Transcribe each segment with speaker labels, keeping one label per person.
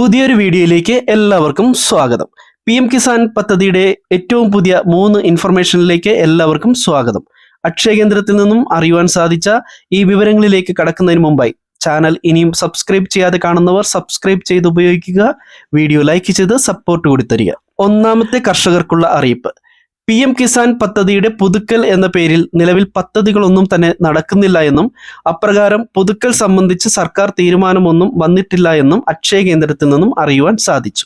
Speaker 1: പുതിയൊരു വീഡിയോയിലേക്ക് എല്ലാവർക്കും സ്വാഗതം. പി എം കിസാൻ പദ്ധതിയുടെ ഏറ്റവും പുതിയ മൂന്ന് ഇൻഫർമേഷനിലേക്ക് എല്ലാവർക്കും സ്വാഗതം. അക്ഷയ കേന്ദ്രത്തിൽ നിന്നും അറിയുവാൻ സാധിച്ച ഈ വിവരങ്ങളിലേക്ക് കടക്കുന്നതിന് മുമ്പായി ചാനൽ ഇനിയും സബ്സ്ക്രൈബ് ചെയ്യാതെ കാണുന്നവർ സബ്സ്ക്രൈബ് ചെയ്ത് ഉപയോഗിക്കുക വീഡിയോ ലൈക്ക് ചെയ്ത് സപ്പോർട്ട് കൂടി തരിക. ഒന്നാമത്തെ കർഷകർക്കുള്ള അറിയിപ്പ്. പി എം കിസാൻ പദ്ധതിയുടെ പുതുക്കൽ എന്ന പേരിൽ നിലവിൽ പദ്ധതികളൊന്നും തന്നെ നടക്കുന്നില്ല എന്നും അപ്രകാരം പുതുക്കൽ സംബന്ധിച്ച് സർക്കാർ തീരുമാനമൊന്നും വന്നിട്ടില്ല എന്നും അക്ഷയ കേന്ദ്രത്തിൽ നിന്നും അറിയുവാൻ സാധിച്ചു.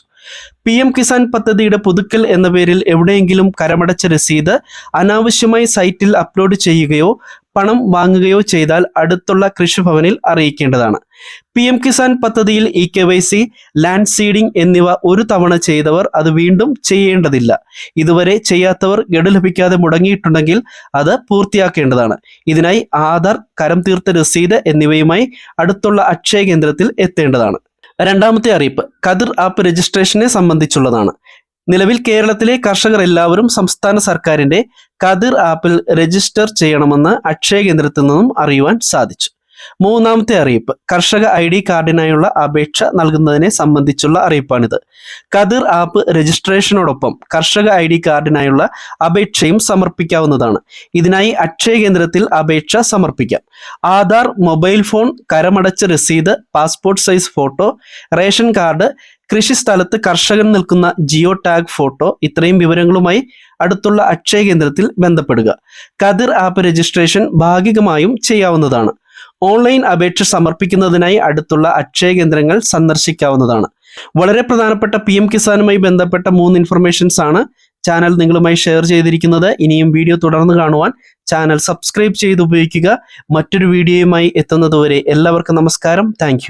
Speaker 1: പി എം കിസാൻ പദ്ധതിയുടെ പുതുക്കൽ എന്ന പേരിൽ എവിടെയെങ്കിലും കരമടച്ച രസീത് അനാവശ്യമായി സൈറ്റിൽ അപ്ലോഡ് ചെയ്യുകയോ പണം വാങ്ങുകയോ ചെയ്താൽ അടുത്തുള്ള കൃഷിഭവനിൽ അറിയിക്കേണ്ടതാണ്. പി എം കിസാൻ പദ്ധതിയിൽ E K Y C land seeding എന്നിവ ഒരു തവണ ചെയ്തവർ അത് വീണ്ടും ചെയ്യേണ്ടതില്ല. ഇതുവരെ ചെയ്യാത്തവർ ഗഡു ലഭിക്കാതെ മുടങ്ങിയിട്ടുണ്ടെങ്കിൽ അത് പൂർത്തിയാക്കേണ്ടതാണ്. ഇതിനായി ആധാർ കരം തീർത്ത രസീത് എന്നിവയുമായി അടുത്തുള്ള അക്ഷയ കേന്ദ്രത്തിൽ എത്തേണ്ടതാണ്. രണ്ടാമത്തെ അറിയിപ്പ് കതിർ ആപ്പ് രജിസ്ട്രേഷനെ സംബന്ധിച്ചുള്ളതാണ്. നിലവിൽ കേരളത്തിലെ കർഷകർ എല്ലാവരും സംസ്ഥാന സർക്കാരിന്റെ കതിർ ആപ്പിൽ രജിസ്റ്റർ ചെയ്യണമെന്ന് അക്ഷയ കേന്ദ്രത്തിൽ നിന്നും അറിയുവാൻ സാധിച്ചു. മൂന്നാമത്തെ അറിയിപ്പ് കർഷക ഐ ഡി കാർഡിനായുള്ള അപേക്ഷ നൽകുന്നതിനെ സംബന്ധിച്ചുള്ള അറിയിപ്പാണിത്. കതിർ ആപ്പ് രജിസ്ട്രേഷനോടൊപ്പം കർഷക ഐ ഡി കാർഡിനായുള്ള അപേക്ഷയും സമർപ്പിക്കാവുന്നതാണ്. ഇതിനായി അക്ഷയ കേന്ദ്രത്തിൽ അപേക്ഷ സമർപ്പിക്കാം. ആധാർ മൊബൈൽ ഫോൺ കരമടച്ച രസീത് passport size photo ration card കൃഷി സ്ഥലത്ത് കർഷകൻ നിൽക്കുന്ന ജിയോ ടാഗ് ഫോട്ടോ ഇത്രയും വിവരങ്ങളുമായി അടുത്തുള്ള അക്ഷയ കേന്ദ്രത്തിൽ ബന്ധപ്പെടുക. കതിർ ആപ്പ് രജിസ്ട്രേഷൻ ഭാഗികമായും ചെയ്യാവുന്നതാണ്. ഓൺലൈൻ അപേക്ഷ സമർപ്പിക്കുന്നതിനായി അടുത്തുള്ള അക്ഷയ കേന്ദ്രങ്ങൾ സന്ദർശിക്കാവുന്നതാണ്. വളരെ പ്രധാനപ്പെട്ട പി എം കിസാനുമായി ബന്ധപ്പെട്ട മൂന്ന് ഇൻഫർമേഷൻസ് ആണ് ചാനൽ നിങ്ങളുമായി ഷെയർ ചെയ്തിരിക്കുന്നത്. ഇനിയും വീഡിയോ തുടർന്ന് കാണുവാൻ ചാനൽ സബ്സ്ക്രൈബ് ചെയ്ത് ഉപയോഗിക്കുക. മറ്റൊരു വീഡിയോയുമായി എത്തുന്നതുവരെ എല്ലാവർക്കും നമസ്കാരം. താങ്ക്